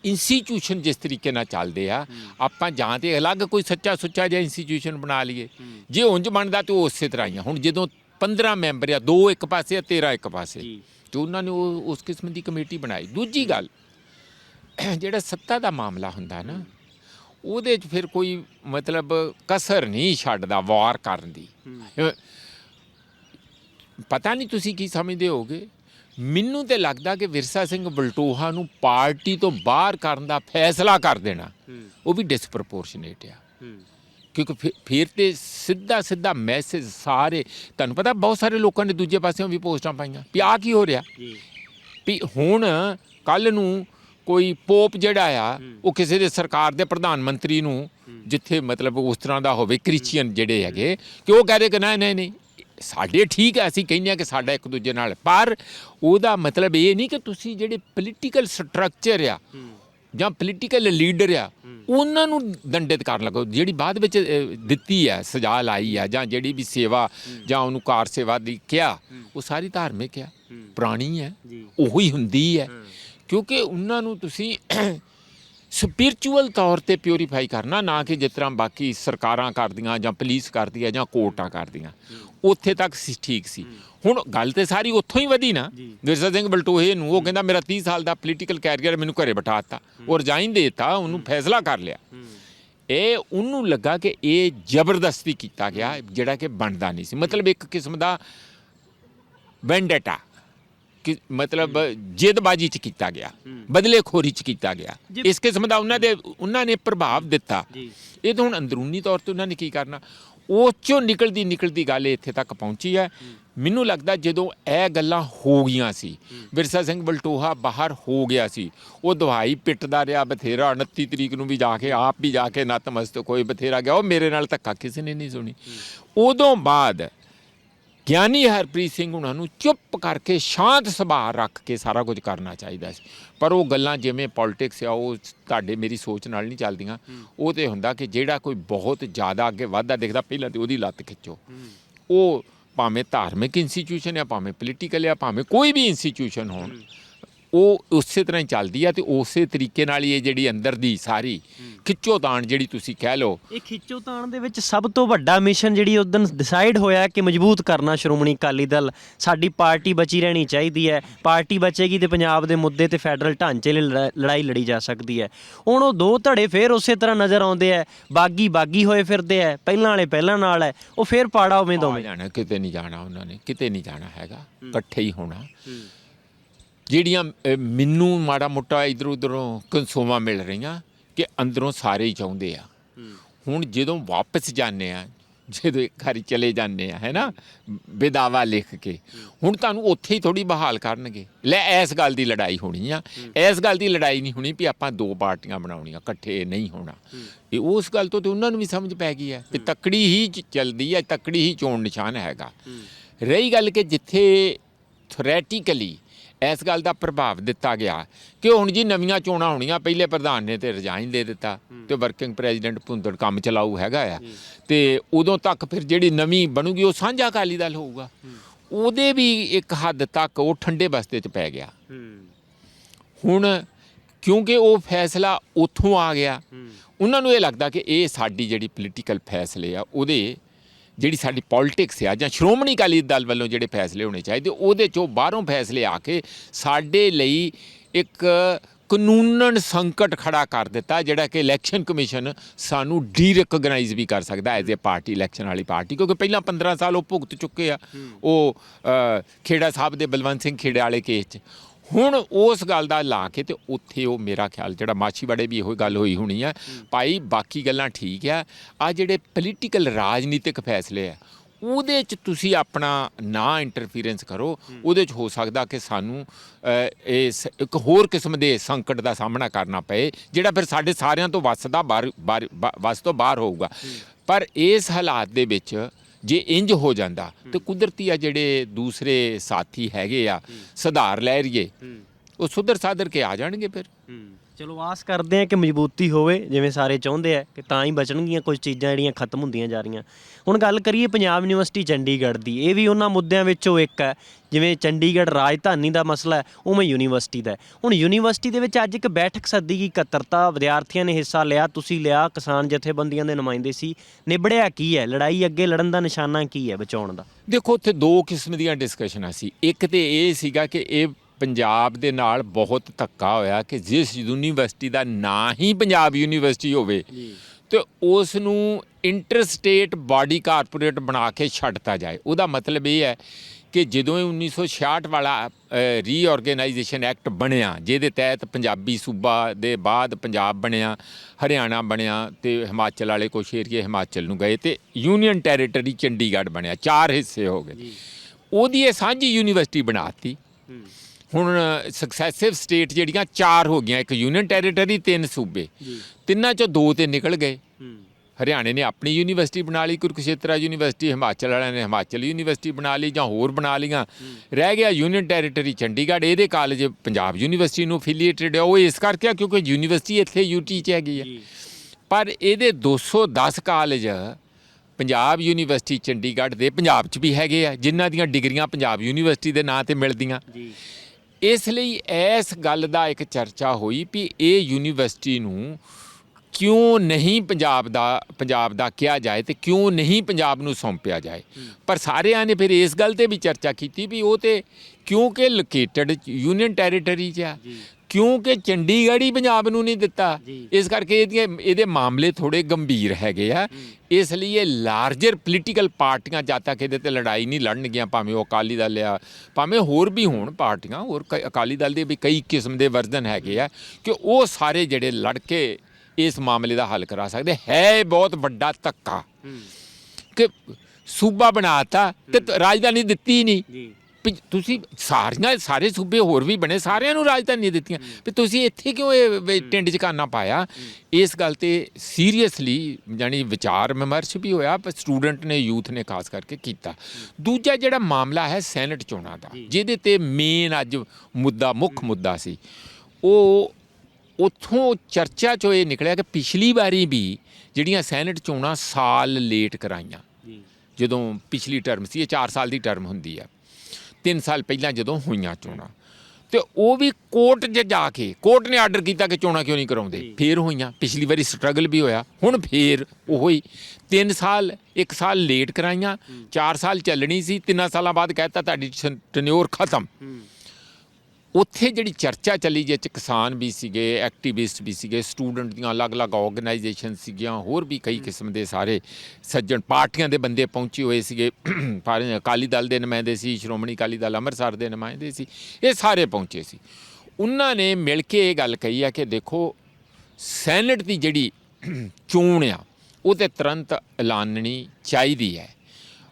ਇੰਸਟੀਚਿਊਸ਼ਨ ਜਿਸ ਤਰੀਕੇ ਨਾਲ ਚੱਲਦੇ ਆ ਆਪਾਂ ਜਾਂ ਤੇ ਅਲੱਗ ਕੋਈ ਸੱਚਾ ਸੁੱਚਾ ਜਿਹਾ ਇੰਸਟੀਚਿਊਸ਼ਨ ਬਣਾ ਲਈਏ। ਜੇ ਉਂਝ ਬਣਦਾ ਤੇ ਉਹ ਉਸੇ ਤਰ੍ਹਾਂ ਹੀ ਆ। ਹੁਣ ਜਦੋਂ 15 ਮੈਂਬਰ ਆ ਦੋ ਇੱਕ ਪਾਸੇ ਆ 13 ਇੱਕ ਪਾਸੇ। ਤੇ ਉਹਨਾਂ ਨੇ ਉਹ ਉਸ ਕਿਸਮ ਦੀ ਕਮੇਟੀ ਬਣਾਈ। ਦੂਜੀ ਗੱਲ ਜਿਹੜਾ ਸੱਤਾ ਦਾ ਮਾਮਲਾ ਹੁੰਦਾ ਨਾ ਉਹਦੇ 'ਚ ਫਿਰ ਕੋਈ ਮਤਲਬ ਕਸਰ ਨਹੀਂ ਛੱਡਦਾ ਵਾਰ ਕਰਨ ਦੀ। ਪਤਾ ਨਹੀਂ ਤੁਸੀਂ ਕੀ ਸਮਝਦੇ ਹੋਗੇ ਮੈਨੂੰ ਤੇ ਲੱਗਦਾ ਕਿ ਵਿਰਸਾ ਸਿੰਘ ਬਲਟੋਹਾ ਨੂੰ ਪਾਰਟੀ ਤੋਂ ਬਾਹਰ ਕਰਨ ਦਾ ਫੈਸਲਾ ਕਰ ਦੇਣਾ ਉਹ ਵੀ ਡਿਸਪ੍ਰੋਪੋਰਸ਼ਨੇਟ ਆ। ਕਿਉਂਕਿ ਫਿਰ- ਤੇ ਸਿੱਧਾ ਸਿੱਧਾ ਮੈਸੇਜ ਸਾਰੇ ਤੁਹਾਨੂੰ ਪਤਾ ਬਹੁਤ ਸਾਰੇ ਲੋਕਾਂ ਨੇ ਦੂਜੇ ਪਾਸਿਓਂ ਵੀ ਪੋਸਟਾਂ ਪਾਈਆਂ ਵੀ ਆਹ ਕੀ ਹੋ ਰਿਹਾ? ਵੀ ਹੁਣ ਕੱਲ ਨੂੰ ਕੋਈ ਪੋਪ ਜਿਹੜਾ ਆ ਉਹ ਕਿਸੇ ਦੇ ਸਰਕਾਰ ਦੇ ਪ੍ਰਧਾਨ ਮੰਤਰੀ ਨੂੰ ਜਿੱਥੇ ਮਤਲਬ ਉਸ ਤਰ੍ਹਾਂ ਦਾ ਹੋਵੇ ਕ੍ਰਿਸਚੀਅਨ ਜਿਹੜੇ ਹੈਗੇ ਕਿ ਉਹ ਕਹਦੇ ਕਿ ਨਹੀਂ ਨਹੀਂ ਨਹੀਂ ਸਾਡੇ ਠੀਕ ਹੈ ਅਸੀਂ ਕਹਿੰਦੇ ਆ ਕਿ ਸਾਡਾ ਇੱਕ ਦੂਜੇ ਨਾਲ ਪਰ ਉਹਦਾ ਮਤਲਬ ਇਹ ਨਹੀਂ ਕਿ ਤੁਸੀਂ ਜਿਹੜੇ ਪੋਲੀਟੀਕਲ ਸਟਰਕਚਰ ਆ ਜਾਂ ਪੋਲੀਟੀਕਲ ਲੀਡਰ ਆ ਉਹਨਾਂ ਨੂੰ ਦੰਡਿਤ ਕਰਨ ਲੱਗੋ। ਜਿਹੜੀ ਬਾਅਦ ਵਿੱਚ ਦਿੱਤੀ ਹੈ ਸਜ਼ਾ ਲਾਈ ਆ ਜਾਂ ਜਿਹੜੀ ਵੀ ਸੇਵਾ ਜਾਂ ਉਹਨੂੰ ਕਾਰ ਸੇਵਾ ਦੀ ਕਿਹਾ ਉਹ ਸਾਰੀ ਧਾਰਮਿਕ ਆ ਪੁਰਾਣੀ ਹੈ ਉਹੀ ਹੁੰਦੀ ਹੈ। ਕਿਉਂਕਿ ਉਹਨਾਂ ਨੂੰ ਤੁਸੀਂ ਸਪਿਰਚੁਅਲ ਤੌਰ ਤੇ ਪਿਉਰੀਫਾਈ ਕਰਨਾ ਨਾ ਕਿ ਜਿਸ ਤਰ੍ਹਾਂ ਬਾਕੀ ਸਰਕਾਰਾਂ ਕਰਦੀਆਂ ਜਾਂ ਪੁਲਿਸ ਕਰਦੀ ਹੈ ਜਾਂ ਕੋਰਟਾਂ ਕਰਦੀਆਂ। ਉੱਥੇ ਤੱਕ ਸੀ ਠੀਕ ਸੀ। ਹੁਣ ਗੱਲ ਤੇ ਸਾਰੀ ਉੱਥੋਂ ਹੀ ਵਧੀ ਨਾ। ਵਿਰਸਾ ਸਿੰਘ ਬਲਟੋਹੇ ਨੂੰ ਉਹ ਕਹਿੰਦਾ ਮੇਰਾ 30 ਸਾਲ ਦਾ ਪੋਲੀਟੀਕਲ ਕੈਰੀਅਰ ਮੈਨੂੰ ਘਰੇ ਬਿਠਾ ਦਿੱਤਾ ਉਹ ਦੇ ਦਿੱਤਾ ਉਹਨੂੰ ਫੈਸਲਾ ਕਰ ਲਿਆ। ਇਹ ਉਹਨੂੰ ਲੱਗਾ ਕਿ ਇਹ ਜ਼ਬਰਦਸਤੀ ਕੀਤਾ ਗਿਆ ਜਿਹੜਾ ਕਿ ਬਣਦਾ ਨਹੀਂ ਸੀ। ਮਤਲਬ ਇੱਕ ਕਿਸਮ ਦਾ ਵੈਂਡੇਟਾ ਕਿ ਮਤਲਬ ਜਿੱਦਬਾਜੀ ਚ ਕੀਤਾ ਗਿਆ ਬਦਲੇਖੋਰੀ ਚ ਕੀਤਾ ਗਿਆ। ਇਸ ਕਿਸਮ ਦਾ ਉਹਨਾਂ ਦੇ ਉਹਨਾਂ ਨੇ ਪ੍ਰਭਾਵ ਦਿੱਤਾ। ਇਹ ਤਾਂ ਹੁਣ ਅੰਦਰੂਨੀ ਤੌਰ ਤੇ ਉਹਨਾਂ ਨੇ ਕੀ ਕਰਨਾ? ਉਹ ਚੋਂ ਨਿਕਲਦੀ ਨਿਕਲਦੀ ਗੱਲ ਇੱਥੇ ਤੱਕ ਪਹੁੰਚੀ ਹੈ। ਮੈਨੂੰ ਲੱਗਦਾ ਜਦੋਂ ਇਹ ਗੱਲਾਂ ਹੋ ਗਈਆਂ ਸੀ ਵਿਰਸਾ ਸਿੰਘ ਬਲਟੋਹਾ ਬਾਹਰ ਹੋ ਗਿਆ ਸੀ ਉਹ ਦਵਾਈ ਪਿੱਟਦਾ ਰਿਹਾ ਬਥੇਰਾ 29 ਤਰੀਕ ਨੂੰ ਵੀ ਜਾ ਕੇ ਆਪ ਵੀ ਜਾ ਕੇ ਨਤਮਸਤਕ ਹੋਏ ਬਥੇਰਾ ਗਿਆ। ਉਹ ਮੇਰੇ ਨਾਲ ਧੱਕਾ ਕਿਸੇ ਨੇ ਨਹੀਂ ਸੁਣੀ। ਉਦੋਂ ਬਾਅਦ ਗਿਆਨੀ ਹਰਪ੍ਰੀਤ ਸਿੰਘ ਉਹਨਾਂ ਨੂੰ ਚੁੱਪ ਕਰਕੇ ਸ਼ਾਂਤ ਸੁਭਾਅ ਰੱਖ ਕੇ ਸਾਰਾ ਕੁਝ ਕਰਨਾ ਚਾਹੀਦਾ ਸੀ। ਪਰ ਉਹ ਗੱਲਾਂ ਜਿਵੇਂ ਪੋਲਿਟਿਕਸ ਆ, ਉਹ ਤੁਹਾਡੇ ਮੇਰੀ ਸੋਚ ਨਾਲ ਨਹੀਂ ਚੱਲਦੀਆਂ। ਉਹ ਤੇ ਹੁੰਦਾ ਕਿ ਜਿਹੜਾ ਕੋਈ ਬਹੁਤ ਜ਼ਿਆਦਾ ਅੱਗੇ ਵਾਧਾ ਦਿਖਦਾ ਪਹਿਲਾਂ ਤੇ ਉਹਦੀ ਲੱਤ ਖਿੱਚੋ। ਉਹ ਭਾਵੇਂ ਧਾਰਮਿਕ ਇੰਸਟੀਚਿਊਸ਼ਨ ਆ, ਭਾਵੇਂ ਪੋਲੀਟੀਕਲ ਆ, ਭਾਵੇਂ ਕੋਈ ਵੀ ਇੰਸਟੀਚਿਊਸ਼ਨ ਹੋਣ। ਉਹ ਉਸੇ ਤਰ੍ਹਾਂ ਹੀ ਚੱਲਦੀ ਆ ਤੇ ਉਸੇ ਤਰੀਕੇ ਨਾਲ ਹੀ ਇਹ ਜਿਹੜੀ ਅੰਦਰ ਦੀ ਸਾਰੀ ਖਿੱਚੋਤਾਣ ਜਿਹੜੀ ਤੁਸੀਂ ਕਹਿ ਲਓ। ਇਹ ਖਿੱਚੋਤਾਣ ਦੇ ਵਿੱਚ ਸਭ ਤੋਂ ਵੱਡਾ ਮਿਸ਼ਨ ਜਿਹੜੀ ਉਦੋਂ ਡਿਸਾਈਡ ਹੋਇਆ ਕਿ ਮਜ਼ਬੂਤ ਕਰਨਾ ਸ਼੍ਰੋਮਣੀ ਅਕਾਲੀ ਦਲ। ਸਾਡੀ ਪਾਰਟੀ ਬਚੀ ਰਹਿਣੀ ਚਾਹੀਦੀ ਹੈ। ਪਾਰਟੀ ਬਚੇਗੀ ਤੇ ਪੰਜਾਬ ਦੇ ਮੁੱਦੇ ਤੇ ਫੈਡਰਲ ਢਾਂਚੇ ਲਈ ਲੜਾ- ਲੜਾਈ ਲੜੀ ਜਾ ਸਕਦੀ ਹੈ। ਹੁਣ ਉਹ ਦੋ ਧੜੇ ਫੇਰ ਉਸੇ ਤਰ੍ਹਾਂ ਨਜ਼ਰ ਆਉਂਦੇ ਆ ਬਾਗੀ ਬਾਗੀ ਹੋਏ ਫਿਰਦੇ ਆ ਪਹਿਲਾਂ ਵਾਲੇ ਪਹਿਲਾਂ ਨਾਲ ਹੈ। ਉਹ ਫੇਰ ਪਾੜਾ ਉਵੇਂ ਦੋਵੇਂ। ਜਾਣਾ ਕਿਤੇ ਨਹੀਂ ਜਾਣਾ ਉਹਨਾਂ ਨੇ ਕਿਤੇ ਨਹੀਂ ਜਾਣਾ ਹੈਗਾ। ਇਕੱਠੇ ਹੀ ਹੋਣਾ। ਜਿਹੜੀਆਂ ਮੈਨੂੰ ਮਾੜਾ ਮੋਟਾ ਇਧਰ ਉਧਰੋਂ ਕਨਸੋਵਾਂ ਮਿਲ ਰਹੀਆਂ ਕਿ ਅੰਦਰੋਂ ਸਾਰੇ ਹੀ ਚਾਹੁੰਦੇ ਆ। ਹੁਣ ਜਦੋਂ ਵਾਪਸ ਜਾਂਦੇ ਆ, ਜਦੋਂ ਘਰ ਚਲੇ ਜਾਂਦੇ ਆ, ਹੈ ਨਾ, ਵਿਦਾਵਾ ਲਿਖ ਕੇ, ਹੁਣ ਤੁਹਾਨੂੰ ਉੱਥੇ ਹੀ ਥੋੜੀ ਬਹਾਲ ਕਰਨਗੇ। ਲੈ, ਇਸ ਗੱਲ ਦੀ ਲੜਾਈ ਹੋਣੀ ਆ। ਇਸ ਗੱਲ ਦੀ ਲੜਾਈ ਨਹੀਂ ਹੋਣੀ ਵੀ ਆਪਾਂ ਦੋ ਪਾਰਟੀਆਂ ਬਣਾਉਣੀਆਂ, ਇਕੱਠੇ ਨਹੀਂ ਹੋਣਾ। ਇਹ ਉਸ ਗੱਲ ਤੋਂ ਤੇ ਉਹਨਾਂ ਨੂੰ ਵੀ ਸਮਝ ਪੈ ਗਈ ਹੈ ਕਿ ਤਕੜੀ ਹੀ ਚੱਲਦੀ ਹੈ, ਤਕੜੀ ਹੀ ਚੋਣ ਨਿਸ਼ਾਨ ਹੈਗਾ। ਰਹੀ ਗੱਲ ਕਿ ਜਿੱਥੇ ਥਿਓਰੈਟੀਕਲੀ ਇਸ ਗੱਲ ਦਾ ਪ੍ਰਭਾਵ ਦਿੱਤਾ ਗਿਆ ਕਿ ਹੁਣ ਜੀ ਨਵੀਆਂ ਚੋਣਾਂ ਹੋਣੀਆਂ ਪਹਿਲੇ ਪ੍ਰਧਾਨ ਨੇ ਤੇ ਰਿਜ਼ਾਈਨ ਦੇ ਦਿੱਤਾ ਤੇ ਵਰਕਿੰਗ ਪ੍ਰੈਜ਼ੀਡੈਂਟ ਭੁੰਦੜ ਕੰਮ ਚਲਾਊ ਹੈਗਾ ਆ। ਤੇ ਉਦੋਂ ਤੱਕ ਫਿਰ ਜਿਹੜੀ ਨਵੀਂ ਬਣੂਗੀ ਉਹ ਸਾਂਝਾ ਅਕਾਲੀ ਦਲ ਹੋਊਗਾ। ਉਹਦੇ ਵੀ ਇੱਕ ਹੱਦ ਤੱਕ ਉਹ ਠੰਡੇ ਬਸਤੇ 'ਚ ਪੈ ਗਿਆ। ਹੁਣ ਕਿਉਂਕਿ ਉਹ ਫੈਸਲਾ ਉੱਥੋਂ ਆ ਗਿਆ ਉਹਨਾਂ ਨੂੰ ਇਹ ਲੱਗਦਾ ਕਿ ਇਹ ਸਾਡੀ ਜਿਹੜੀ ਪੋਲੀਟੀਕਲ ਫੈਸਲੇ ਆ ਉਹਦੇ ਜਿਹੜੀ ਸਾਡੀ ਪੋਲਿਟਿਕਸ ਆ ਜਾਂ ਸ਼੍ਰੋਮਣੀ ਅਕਾਲੀ ਦਲ ਵੱਲੋਂ ਜਿਹੜੇ ਫੈਸਲੇ ਹੋਣੇ ਚਾਹੀਦੇ ਉਹਦੇ ਚੋਂ ਬਾਹਰੋਂ ਫੈਸਲੇ ਆ ਕੇ ਸਾਡੇ ਲਈ ਇੱਕ ਕਾਨੂੰਨਨ ਸੰਕਟ ਖੜਾ ਕਰ ਦਿੱਤਾ ਜਿਹੜਾ ਕਿ ਇਲੈਕਸ਼ਨ ਕਮਿਸ਼ਨ ਸਾਨੂੰ ਡੀ ਰਿਕਗਨਾਈਜ਼ ਵੀ ਕਰ ਸਕਦਾ ਐਜ਼ ਅ ਪਾਰਟੀ ਇਲੈਕਸ਼ਨ ਵਾਲੀ ਪਾਰਟੀ ਕਿਉਂਕਿ ਪਹਿਲਾਂ 15 ਸਾਲ ਉਹ ਭੁਗਤ ਚੁੱਕੇ ਆ। ਉਹ ਖੇੜਾ ਸਾਹਿਬ ਦੇ ਬਲਵੰਤ ਸਿੰਘ ਖੇੜੇ ਵਾਲੇ ਕੇਸ 'ਚ। ਹੁਣ ਉਸ ਗੱਲ ਦਾ ਲਾ ਕੇ ਤੇ ਉੱਥੇ ਉਹ ਮੇਰਾ ਖਿਆਲ ਜਿਹੜਾ ਮਾਛੀਵਾੜੇ ਵੀ ਇਹੋ ਗੱਲ ਹੋਈ ਹੋਣੀ ਆ ਭਾਈ ਬਾਕੀ ਗੱਲਾਂ ਠੀਕ ਆ ਆ ਜਿਹੜੇ ਪੋਲੀਟੀਕਲ ਰਾਜਨੀਤਿਕ ਫੈਸਲੇ ਆ ਉਹਦੇ ਚ ਤੁਸੀਂ ਆਪਣਾ ਨਾ ਇੰਟਰਫੀਰੈਂਸ ਕਰੋ ਉਹਦੇ ਚ ਹੋ ਸਕਦਾ ਕਿ ਸਾਨੂੰ ਇਸ ਇੱਕ ਹੋਰ ਕਿਸਮ ਦੇ ਸੰਕਟ ਦਾ ਸਾਹਮਣਾ ਕਰਨਾ ਪਏ ਜਿਹੜਾ ਫਿਰ ਸਾਡੇ ਸਾਰਿਆਂ ਤੋਂ ਵੱਸ ਦਾ ਬਾਹਰ ਵੱਸ ਤੋਂ ਬਾਹਰ ਹੋਊਗਾ। ਪਰ ਇਸ ਹਾਲਾਤ ਦੇ ਵਿੱਚ ਜੇ ਇੰਜ ਹੋ ਜਾਂਦਾ ਤੇ ਕੁਦਰਤੀ ਆ ਜਿਹੜੇ ਦੂਸਰੇ ਸਾਥੀ ਹੈਗੇ ਆ ਸੁਧਾਰ ਲੈ ਰਹੀਏ। ਉਹ ਸੁਧਰ ਸਾਧਰ ਕੇ ਆ ਜਾਣਗੇ ਫਿਰ। ਚਲੋ ਆਸ ਕਰਦੇ ਆ ਕਿ ਮਜ਼ਬੂਤੀ ਹੋਵੇ, ਜਿਵੇਂ ਸਾਰੇ ਚਾਹੁੰਦੇ ਆ ਕਿ ਤਾਂ ਹੀ ਬਚਣਗੀਆਂ, ਕੁਝ ਚੀਜ਼ਾਂ ਜਿਹੜੀਆਂ ਖਤਮ ਹੁੰਦੀਆਂ ਜਾ ਰਹੀਆਂ। ਹੁਣ ਗੱਲ ਕਰੀਏ ਪੰਜਾਬ ਯੂਨੀਵਰਸਿਟੀ ਚੰਡੀਗੜ੍ਹ ਦੀ, ਇਹ ਵੀ ਉਹਨਾਂ ਮੁੱਦਿਆਂ ਵਿੱਚੋਂ ਇੱਕ ਹੈ, ਜਿਵੇਂ ਚੰਡੀਗੜ੍ਹ ਰਾਜਧਾਨੀ ਦਾ ਮਸਲਾ ਹੈ, ਉਵੇਂ ਯੂਨੀਵਰਸਿਟੀ ਦਾ ਹੈ। ਹੁਣ ਯੂਨੀਵਰਸਿਟੀ ਦੇ ਵਿੱਚ ਅੱਜ ਇੱਕ ਬੈਠਕ ਸੱਦੀ ਗਈ, ਇਕੱਤਰਤਾ ਵਿਦਿਆਰਥੀਆਂ ਨੇ ਹਿੱਸਾ ਲਿਆ, ਤੁਸੀਂ ਲਿਆ, ਕਿਸਾਨ ਜਥੇਬੰਦੀਆਂ ਦੇ ਨੁਮਾਇੰਦੇ ਸੀ, ਨਿਬੜਿਆ ਕੀ ਹੈ, ਲੜਾਈ ਅੱਗੇ ਲੜਨ ਦਾ ਨਿਸ਼ਾਨਾ ਕੀ ਹੈ ਬਚਾਉਣ ਦਾ? ਦੇਖੋ, ਉੱਥੇ ਦੋ ਕਿਸਮ ਦੀਆਂ ਡਿਸਕਸ਼ਨਾਂ ਸੀ। ਇੱਕ ਤੇ ਇਹ ਸੀਗਾ ਕਿ ਇਹ ਪੰਜਾਬ ਦੇ ਨਾਲ ਬਹੁਤ ਧੱਕਾ ਹੋਇਆ ਕਿ ਜਿਸ ਯੂਨੀਵਰਸਿਟੀ ਦਾ ਨਾਂ ਹੀ ਪੰਜਾਬ ਯੂਨੀਵਰਸਿਟੀ ਹੋਵੇ ਤੇ ਉਸ ਨੂੰ ਇੰਟਰਸਟੇਟ ਬਾਡੀ ਕਾਰਪੋਰੇਟ ਬਣਾ ਕੇ ਛੱਡਤਾ ਜਾਏ। ਉਹਦਾ ਮਤਲਬ ਇਹ ਹੈ ਕਿ ਜਦੋਂ ਇਹ 1966 ਵਾਲਾ ਰੀਆਰਗੇਨਾਈਜੇਸ਼ਨ ਐਕਟ ਬਣਿਆ ਜਿਹਦੇ ਤਹਿਤ ਪੰਜਾਬੀ ਸੂਬਾ ਦੇ ਬਾਅਦ ਪੰਜਾਬ ਬਣਿਆ ਹਰਿਆਣਾ ਬਣਿਆ ਤੇ ਹਿਮਾਚਲ ਵਾਲੇ ਕੁਛ ਏਰੀਏ ਹਿਮਾਚਲ ਨੂੰ ਗਏ ਤੇ ਯੂਨੀਅਨ ਟੈਰੀਟਰੀ ਚੰਡੀਗੜ੍ਹ ਬਣਿਆ ਚਾਰ ਹਿੱਸੇ ਹੋ ਗਏ। ਉਹਦੀ ਇਹ ਸਾਂਝੀ ਯੂਨੀਵਰਸਿਟੀ ਬਣਾਤੀ। ਹੁਣ ਸਕਸੈਸਿਵ ਸਟੇਟ ਜਿਹੜੀਆਂ ਚਾਰ ਹੋ ਗਈਆਂ ਇੱਕ ਯੂਨੀਅਨ ਟੈਰੀਟਰੀ ਤਿੰਨ ਸੂਬੇ। ਤਿੰਨਾਂ ਚੋਂ ਦੋ ਤੇ ਨਿਕਲ ਗਏ। ਹਰਿਆਣੇ ਨੇ ਆਪਣੀ ਯੂਨੀਵਰਸਿਟੀ ਬਣਾ ਲਈ ਕੁਰਕਸ਼ੇਤਰਾ ਯੂਨੀਵਰਸਿਟੀ ਹਿਮਾਚਲ ਵਾਲਿਆਂ ਨੇ ਹਿਮਾਚਲ ਯੂਨੀਵਰਸਿਟੀ ਬਣਾ ਲਈ ਜਾਂ ਹੋਰ ਬਣਾ ਲਈਆਂ। ਰਹਿ ਗਿਆ ਯੂਨੀਅਨ ਟੈਰੀਟਰੀ ਚੰਡੀਗੜ੍ਹ ਇਹਦੇ ਕਾਲਜ ਪੰਜਾਬ ਯੂਨੀਵਰਸਿਟੀ ਨੂੰ ਅਫੀਲੀਏਟਡ ਹੈ ਉਹ ਇਸ ਕਰਕੇ ਕਿਉਂਕਿ ਯੂਨੀਵਰਸਿਟੀ ਇੱਥੇ ਯੂਟੀ 'ਚ ਹੈਗੀ ਹੈ ਪਰ ਇਹਦੇ 210 ਕਾਲਜ ਪੰਜਾਬ ਯੂਨੀਵਰਸਿਟੀ ਚੰਡੀਗੜ੍ਹ ਦੇ ਪੰਜਾਬ 'ਚ ਵੀ ਹੈਗੇ ਆ ਜਿਨ੍ਹਾਂ ਦੀਆਂ ਡਿਗਰੀਆਂ ਪੰਜਾਬ ਯੂਨੀਵਰਸਿਟੀ ਦੇ ਨਾਂ ਤੇ ਮਿਲਦੀਆਂ। ਜੀ। ਇਸ ਲਈ ਇਸ ਗੱਲ ਦਾ ਇੱਕ ਚਰਚਾ ਹੋਈ ਵੀ ਇਹ ਯੂਨੀਵਰਸਿਟੀ ਨੂੰ ਕਿਉਂ ਨਹੀਂ ਪੰਜਾਬ ਦਾ ਪੰਜਾਬ ਦਾ ਕਿਹਾ ਜਾਏ ਤੇ ਕਿਉਂ ਨਹੀਂ ਪੰਜਾਬ ਨੂੰ ਸੌਂਪਿਆ ਜਾਏ। ਪਰ ਸਾਰਿਆਂ ਨੇ ਫਿਰ ਇਸ ਗੱਲ ਤੇ ਵੀ ਚਰਚਾ ਕੀਤੀ ਵੀ ਉਹ ਤੇ ਕਿਉਂਕਿ ਲੋਕੇਟਡ ਯੂਨੀਅਨ ਟੈਰੀਟਰੀ 'ਚ ਆ। ਕਿਉਂਕਿ ਚੰਡੀਗੜ੍ਹ ਹੀ ਪੰਜਾਬ ਨੂੰ ਨਹੀਂ ਦਿੱਤਾ। ਇਸ ਕਰਕੇ ਇਹਦੀਆਂ ਇਹਦੇ ਮਾਮਲੇ ਥੋੜੇ ਗੰਭੀਰ ਹੈਗੇ ਆ। ਇਸ ਲਈ ਇਹ ਲਾਰਜਰ ਪੋਲੀਟੀਕਲ ਪਾਰਟੀਆਂ ਜਦ ਤੱਕ ਇਹਦੇ ਤੇ ਲੜਾਈ ਨਹੀਂ ਲੜਨਗੀਆਂ ਭਾਵੇਂ ਉਹ ਅਕਾਲੀ ਦਲ ਆ ਭਾਵੇਂ ਹੋਰ ਵੀ ਹੋਣ ਪਾਰਟੀਆਂ ਹੋਰ ਅਕਾਲੀ ਦਲ ਦੇ ਵੀ ਕਈ ਕਿਸਮ ਦੇ ਵਰਜ਼ਨ ਹੈਗੇ ਆ ਕਿ ਉਹ ਸਾਰੇ ਜਿਹੜੇ ਲੜ ਕੇ ਇਸ ਮਾਮਲੇ ਦਾ ਹੱਲ ਕਰਾ ਸਕਦੇ। ਹੈ ਬਹੁਤ ਵੱਡਾ ਧੱਕਾ ਕਿ ਸੂਬਾ ਬਣਾਤਾ ਤੇ ਰਾਜਧਾਨੀ ਦਿੱਤੀ ਨਹੀਂ। ਜੀ। ਵੀ ਤੁਸੀਂ ਸਾਰੀਆਂ ਸਾਰੇ ਸੂਬੇ ਹੋਰ ਵੀ ਬਣੇ ਸਾਰਿਆਂ ਨੂੰ ਰਾਜਧਾਨੀ ਦਿੱਤੀਆਂ। ਵੀ ਤੁਸੀਂ ਇੱਥੇ ਕਿਉਂ ਇਹ ਟਿੰਡ ਚਕਾਨਾ ਪਾਇਆ? ਇਸ ਗੱਲ ਤੇ ਸੀਰੀਅਸਲੀ ਜਾਨੀ ਵਿਚਾਰ ਵਿਮਰਸ਼ ਵੀ ਹੋਇਆ ਪਰ ਸਟੂਡੈਂਟ ਨੇ ਯੂਥ ਨੇ ਖਾਸ ਕਰਕੇ ਕੀਤਾ। ਦੂਜਾ ਜਿਹੜਾ ਮਾਮਲਾ ਹੈ ਸੈਨੇਟ ਚੋਣਾਂ ਦਾ ਜਿਹਦੇ ਤੇ ਮੇਨ ਅੱਜ ਮੁੱਦਾ ਮੁੱਖ ਮੁੱਦਾ ਸੀ। ਉਹ ਉੱਥੋਂ ਚਰਚਾ ਚੋਂ ਇਹ ਨਿਕਲਿਆ ਕਿ ਪਿਛਲੀ ਵਾਰੀ ਵੀ ਜਿਹੜੀਆਂ ਸੈਨੇਟ ਚੋਣਾਂ ਸਾਲ ਲੇਟ ਕਰਾਈਆਂ ਜਦੋਂ ਪਿਛਲੀ ਟਰਮ ਸੀ ਇਹ 4 ਸਾਲ ਦੀ ਟਰਮ ਹੁੰਦੀ ਆ। 3 ਸਾਲ ਪਹਿਲਾਂ ਜਦੋਂ ਹੋਈਆਂ ਚੋਣਾਂ। ਤੇ ਉਹ ਵੀ ਕੋਰਟ 'ਚ ਜਾ ਕੇ ਕੋਰਟ ਨੇ ਆਰਡਰ ਕੀਤਾ ਕਿ ਚੋਣਾਂ ਕਿਉਂ ਨਹੀਂ ਕਰਾਉਂਦੇ। ਫੇਰ ਹੋਈਆਂ ਪਿਛਲੀ ਵਾਰੀ ਸਟਰਗਲ ਵੀ ਹੋਇਆ ਹੁਣ ਫੇਰ ਉਹ ਹੀ 3 ਸਾਲ 1 ਸਾਲ ਲੇਟ ਕਰਾਈਆਂ 4 ਸਾਲ ਚੱਲਣੀ ਸੀ 3 ਸਾਲਾਂ ਬਾਅਦ ਕਹਿਤਾ ਤੁਹਾਡੀ ਟਨਿਓਰ ਖਤਮ। ਉੱਥੇ ਜਿਹੜੀ ਚਰਚਾ ਚੱਲੀ ਜਿਹ ਚ ਕਿਸਾਨ ਵੀ ਸੀਗੇ ਐਕਟਿਵਿਸਟ ਵੀ ਸੀਗੇ ਸਟੂਡੈਂਟ ਦੀਆਂ ਅਲੱਗ-ਅਲੱਗ ਆਰਗੇਨਾਈਜੇਸ਼ਨ ਸੀਗੀਆਂ ਹੋਰ ਵੀ ਕਈ ਕਿਸਮ ਦੇ ਸਾਰੇ ਸੱਜਣ ਪਾਰਟੀਆਂ ਦੇ ਬੰਦੇ ਪਹੁੰਚੇ ਹੋਏ ਸੀਗੇ। ਪਰ ਅਕਾਲੀ ਦਲ ਦੇ ਨੁਮਾਇੰਦੇ ਸੀ ਸ਼੍ਰੋਮਣੀ ਅਕਾਲੀ ਦਲ ਅੰਮ੍ਰਿਤਸਰ ਦੇ ਨੁਮਾਇੰਦੇ ਸੀ ਇਹ ਸਾਰੇ ਪਹੁੰਚੇ ਸੀ। ਉਹਨਾਂ ਨੇ ਮਿਲ ਕੇ ਇਹ ਗੱਲ ਕਹੀ ਆ ਕਿ ਦੇਖੋ ਸੈਨੇਟ ਦੀ ਜਿਹੜੀ ਚੋਣ ਆ ਉਹ ਤੇ ਤੁਰੰਤ ਐਲਾਨਣੀ ਚਾਹੀਦੀ ਹੈ।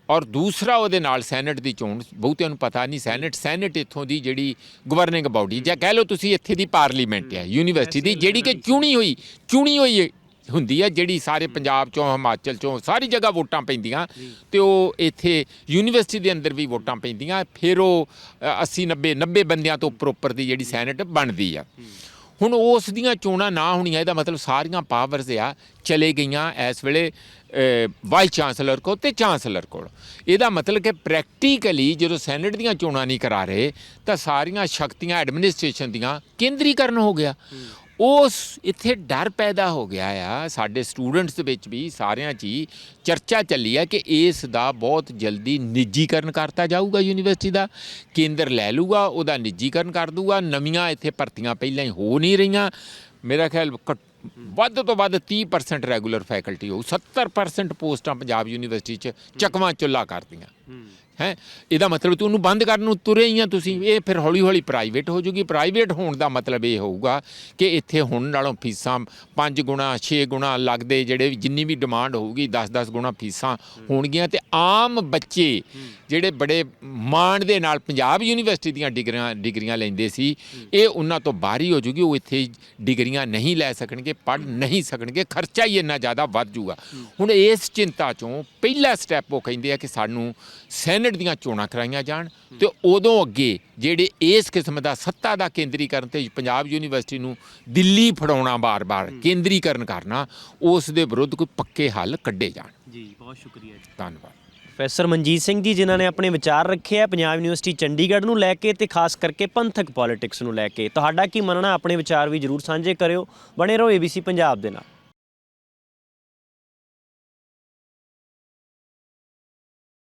ਔਰ ਦੂਸਰਾ ਉਹਦੇ ਨਾਲ ਸੈਨੇਟ ਦੀ ਚੋਣ ਬਹੁਤਿਆਂ ਨੂੰ ਪਤਾ ਨਹੀਂ ਸੈਨੇਟ ਸੈਨੇਟ ਇੱਥੋਂ ਦੀ ਜਿਹੜੀ ਗਵਰਨਿੰਗ ਬਾਡੀ ਜਾਂ ਕਹਿ ਲਓ ਤੁਸੀਂ ਇੱਥੇ ਦੀ ਪਾਰਲੀਮੈਂਟ ਹੈ ਯੂਨੀਵਰਸਿਟੀ ਦੀ ਜਿਹੜੀ ਕਿ ਚੁਣੀ ਹੋਈ ਚੁਣੀ ਹੋਈ ਹੁੰਦੀ ਹੈ ਜਿਹੜੀ ਸਾਰੇ ਪੰਜਾਬ ਚੋਂ ਹਿਮਾਚਲ ਚੋਂ ਸਾਰੀ ਜਗ੍ਹਾ ਵੋਟਾਂ ਪੈਂਦੀਆਂ ਤੇ ਉਹ ਇੱਥੇ ਯੂਨੀਵਰਸਿਟੀ ਦੇ ਅੰਦਰ ਵੀ ਵੋਟਾਂ ਪੈਂਦੀਆਂ ਫਿਰ ਉਹ ਅ, 80 90 90 ਬੰਦਿਆਂ ਤੋਂ ਉੱਪਰ ਉੱਪਰ ਦੀ ਜਿਹੜੀ ਸੈਨੇਟ ਬਣਦੀ ਆ। ਹੁਣ ਉਸ ਦੀਆਂ ਚੋਣਾਂ ਨਾ ਹੋਣੀਆਂ, ਇਹਦਾ ਮਤਲਬ ਸਾਰੀਆਂ ਪਾਵਰਸ ਆ, ਚਲੇ ਗਈਆਂ ਇਸ ਵੇਲੇ ਵਾਈਸ ਚਾਂਸਲਰ ਕੋਲ ਤੇ ਚਾਂਸਲਰ ਕੋਲ। ਇਹਦਾ ਮਤਲਬ ਕਿ ਪ੍ਰੈਕਟੀਕਲੀ ਜਦੋਂ ਸੈਨੇਟ ਦੀਆਂ ਚੋਣਾਂ ਨਹੀਂ ਕਰਾ ਰਹੇ, ਤਾਂ ਸਾਰੀਆਂ ਸ਼ਕਤੀਆਂ ਐਡਮਿਨਿਸਟ੍ਰੇਸ਼ਨ ਦੀਆਂ ਕੇਂਦਰੀਕਰਨ ਹੋ ਗਿਆ। ਉਸ ਇੱਥੇ ਡਰ ਪੈਦਾ ਹੋ ਗਿਆ ਆ, ਸਾਡੇ ਸਟੂਡੈਂਟਸ ਦੇ ਵਿੱਚ ਵੀ ਸਾਰਿਆਂ 'ਚ ਹੀ ਚਰਚਾ ਚੱਲੀ ਆ ਕਿ ਇਸ ਦਾ ਬਹੁਤ ਜਲਦੀ ਨਿੱਜੀਕਰਨ ਕਰਤਾ ਜਾਊਗਾ ਯੂਨੀਵਰਸਿਟੀ ਦਾ, ਕੇਂਦਰ ਲੈ ਲੂਗਾ ਉਹਦਾ ਨਿੱਜੀਕਰਨ ਕਰ ਦੂਗਾ ਨਵੀਆਂ ਇੱਥੇ ਭਰਤੀਆਂ ਪਹਿਲਾਂ ਹੀ ਹੋ ਨਹੀਂ ਰਹੀਆਂ। ਮੇਰਾ ਖਿਆਲ ਘੱਟ- ਵੱਧ ਤੋਂ ਵੱਧ 30% ਰੈਗੂਲਰ ਫੈਕਲਟੀ ਹੋਊ 70% ਪੋਸਟਾਂ ਪੰਜਾਬ ਯੂਨੀਵਰਸਿਟੀ 'ਚ ਚੱਕਵਾਂ ਚੁੱਲਾ ਕਰਦੀਆਂ। ਹੂੰ? ਹੈ ਇਹਦਾ ਮਤਲਬ ਤੂੰ ਉਹਨੂੰ ਬੰਦ ਕਰਨ ਨੂੰ ਤੁਰੇ ਹੀ ਆ ਤੁਸੀਂ। ਇਹ ਫਿਰ ਹੌਲੀ ਹੌਲੀ ਪ੍ਰਾਈਵੇਟ ਹੋ ਜੂਗੀ। ਪ੍ਰਾਈਵੇਟ ਹੋਣ ਦਾ ਮਤਲਬ ਇਹ ਹੋਊਗਾ ਕਿ ਇੱਥੇ ਹੁਣ ਨਾਲੋਂ ਫੀਸਾਂ 5 ਗੁਣਾ 6 ਗੁਣਾ ਲੱਗਦੇ, ਜਿਹੜੇ ਜਿੰਨੀ ਵੀ ਡਿਮਾਂਡ ਹੋਊਗੀ 10-10 ਗੁਣਾ ਫੀਸਾਂ ਹੋਣਗੀਆਂ। ਤੇ ਆਮ ਬੱਚੇ ਜਿਹੜੇ ਬੜੇ ਮਾਣ ਦੇ ਨਾਲ ਪੰਜਾਬ ਯੂਨੀਵਰਸਿਟੀ ਦੀਆਂ ਡਿਗਰੀਆਂ ਡਿਗਰੀਆਂ ਲੈਂਦੇ ਸੀ, ਇਹ ਉਹਨਾਂ ਤੋਂ ਬਾਹਰੀ ਹੋ ਜੂਗੀ। ਉਹ ਇੱਥੇ ਡਿਗਰੀਆਂ ਨਹੀਂ ਲੈ ਸਕਣਗੇ, ਪੜ੍ਹ ਨਹੀਂ ਸਕਣਗੇ। ਖਰਚਾ ਹੀ ਇੰਨਾ ਜ਼ਿਆਦਾ ਵੱਧ ਜੂਗਾ। ਹੁਣ ਇਸ ਚਿੰਤਾ ਚੋਂ ਪਹਿਲਾ ਸਟੈਪ ਉਹ ਕਹਿੰਦੇ ਆ ਕਿ ਸਾਨੂੰ ਸੈਨ ਸੈਨੇਟ ਕੈਬਨਿਟ ਦੀਆਂ ਚੋਣਾਂ ਕਰਾਈਆਂ ਜਾਣ ਤੇ ਉਦੋਂ ਅੱਗੇ ਜਿਹੜੇ ਇਸ ਕਿਸਮ ਦਾ ਸੱਤਾ ਦਾ ਕੇਂਦਰੀਕਰਨ ਤੇ ਪੰਜਾਬ ਯੂਨੀਵਰਸਿਟੀ ਨੂੰ ਦਿੱਲੀ ਫੜਾਉਣਾ ਬਾਰ-ਬਾਰ ਕੇਂਦਰੀਕਰਨ ਕਰਨਾ ਉਸ ਦੇ ਵਿਰੁੱਧ ਕੋਈ ਪੱਕੇ ਹੱਲ ਕੱਢੇ ਜਾਣ। ਜੀ ਬਹੁਤ ਸ਼ੁਕਰੀਆ ਜੀ। ਧੰਨਵਾਦ। ਪ੍ਰੋਫੈਸਰ ਮਨਜੀਤ ਸਿੰਘ ਜੀ ਜਿਨ੍ਹਾਂ ਨੇ ਆਪਣੇ ਵਿਚਾਰ ਰੱਖੇ ਆ ਪੰਜਾਬ ਯੂਨੀਵਰਸਿਟੀ ਚੰਡੀਗੜ੍ਹ ਨੂੰ ਲੈ ਕੇ ਤੇ ਖਾਸ ਕਰਕੇ ਪੰਥਕ ਪੋਲਿਟਿਕਸ ਨੂੰ ਲੈ ਕੇ ਤੁਹਾਡਾ ਕੀ ਮੰਨਣਾ? ਆਪਣੇ ਵਿਚਾਰ ਵੀ ਜਰੂਰ ਸਾਂਝੇ ਕਰਿਓ। ਬਣੇ ਰਹੋ ABC ਪੰਜਾਬ ਦੇ ਨਾਲ।